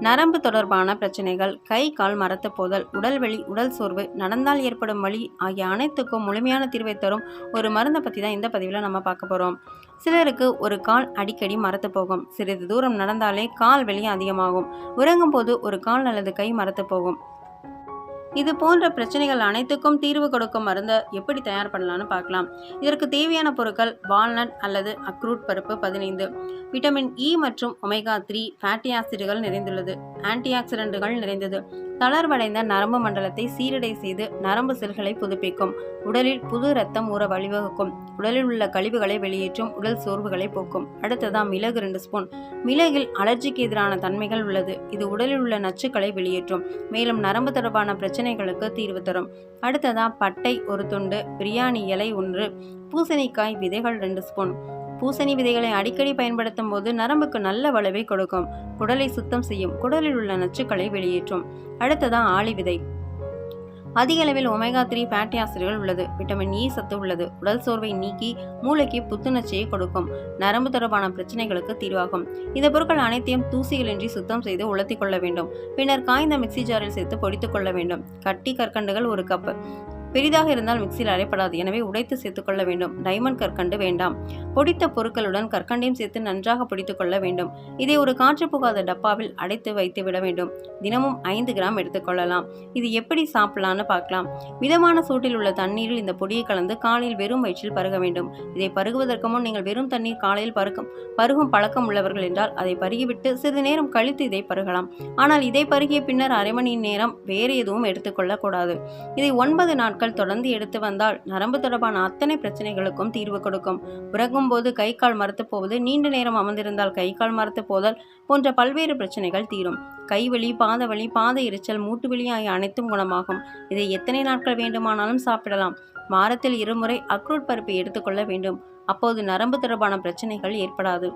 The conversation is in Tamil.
நரம்பு தொடர்பான பிரச்சனைகள் கை கால் மரத்து போதல் உடல் வலி உடல் சோர்வு நடந்தால் ஏற்படும் வலி ஆகிய அனைத்துக்கும் முழுமையான தீர்வை தரும் ஒரு மருந்தை பற்றி தான் இந்த பதிவில் நம்ம பார்க்க போகிறோம் சிலருக்கு ஒரு கால் அடிக்கடி மரத்து போகும். சிறிது தூரம் நடந்தாலே கால் வலி அதிகமாகும். உறங்கும் போது ஒரு கால் அல்லது கை மரத்து போகும். இது போன்ற பிரச்சனைகள் அனைத்துக்கும் தீர்வு கொடுக்கும் மருந்தை எப்படி தயார் பண்ணலாம்னு பார்க்கலாம். இதற்கு தேவையான பொருட்கள் வால்நட் அல்லது அக்ரூட் பருப்பு பதினைந்து விட்டமின் இ மற்றும் ஒமேகா த்ரீ ஃபேட்டி ஆசிடுகள் நிறைந்துள்ளது ஆன்டி ஆக்சிடென்ட்டுகள் நிறைந்தது. தளர்வடைந்த நரம்பு மண்டலத்தை சீரடை செய்து நரம்பு செல்களை புதுப்பிக்கும். உடலில் புது ரத்தம் ஊற வழிவகுக்கும். உடலில் உள்ள கழிவுகளை வெளியேற்றும் உடல் சோர்வுகளை போக்கும். அடுத்ததான் மிளகு ரெண்டு ஸ்பூன். மிளகில் அலர்ஜிக்கு எதிரான தன்மைகள் உள்ளது. இது உடலில் உள்ள நச்சுக்களை வெளியேற்றும். மேலும் நரம்பு தொடர்பான பிரச்சனை பிரச்சனைகளுக்கு தீர்வு தரும். அடுத்ததா பட்டை ஒரு துண்டு பிரியாணி இலை ஒன்று பூசணிக்காய் விதைகள் ரெண்டு ஸ்பூன் பூசணி விதைகளை அடிக்கடி பயன்படுத்தும் போது நரம்புக்கு நல்ல வலுவை கொடுக்கும். குடலை சுத்தம் செய்யும். குடலில் உள்ள நச்சுக்களை வெளியேற்றும். அடுத்ததா ஆளி விதை. அதிக அளவில் ஒமேகா த்ரீ ஃபேட்டி ஆசிரியர்கள் உள்ளது. விட்டமின் இ e சத்து உள்ளது. உடல் சோர்வை நீக்கி மூளைக்கு புத்துணர்ச்சியை கொடுக்கும். நரம்பு தொடர்பான பிரச்சனைகளுக்கு தீர்வாகும். இந்த பொருட்கள் அனைத்தையும் தூசிகளின்றி சுத்தம் செய்து உலர்த்தி கொள்ள வேண்டும். பின்னர் காய்ந்த மிக்சி ஜாரில் சேர்த்து பொடித்துக் கொள்ள வேண்டும். கட்டி கற்கண்டுகள் ஒரு கப்பு பெரிதாக இருந்தால் மிக்சியில் அரைப்படாது. எனவே உடைத்து சேர்த்துக்கொள்ள வேண்டும். டைமண்ட் கற்கண்டு வேண்டாம். பொடித்த பொருட்களுடன் கற்கண்டையும் சேர்த்து நன்றாக பொடித்துக் கொள்ள வேண்டும். இதை ஒரு காற்று புகாத டப்பாவில் அடைத்து வைத்து விட வேண்டும். தினமும் ஐந்து கிராம் எடுத்துக்கொள்ளலாம் இது எப்படி சாப்பிடலாம்னு பார்க்கலாம். மிதமான சூட்டில் உள்ள தண்ணீரில் இந்த பொடியை கலந்து காலையில் வெறும் வயிற்றில் பருக வேண்டும். இதை பருகுவதற்கு முன் நீங்கள் வெறும் தண்ணீர் காலையில் பருக்கும் பருகும் பழக்கம் உள்ளவர்கள் என்றால் அதை பருகிவிட்டு சிறிது நேரம் கழித்து இதை பருகலாம். ஆனால் இதை பருகிய பின்னர் அரை மணி நேரம் வேறு எதுவும் எடுத்துக்கொள்ளக்கூடாது இதை ஒன்பது நாட்கள் நாட்கள் தொடர்ந்து எடுத்து வந்தால் நரம்பு தொடர்பான அத்தனை பிரச்சனைகளுக்கும் தீர்வு கொடுக்கும். உறங்கும் போது கை கால் மரத்து போவது நீண்ட நேரம் அமர்ந்திருந்தால் கை கால் மரத்து போதல் போன்ற பல்வேறு பிரச்சனைகள் தீரும். கைவலி பாதவலி பாத எரிச்சல் மூட்டு வலி ஆகிய அனைத்தும் குணமாகும். இதை எத்தனை நாட்கள் வேண்டுமானாலும் சாப்பிடலாம். வாரத்தில் இருமுறை அக்ரூட் பருப்பை எடுத்துக்கொள்ள வேண்டும். அப்போது நரம்பு தொடர்பான பிரச்சனைகள் ஏற்படாது.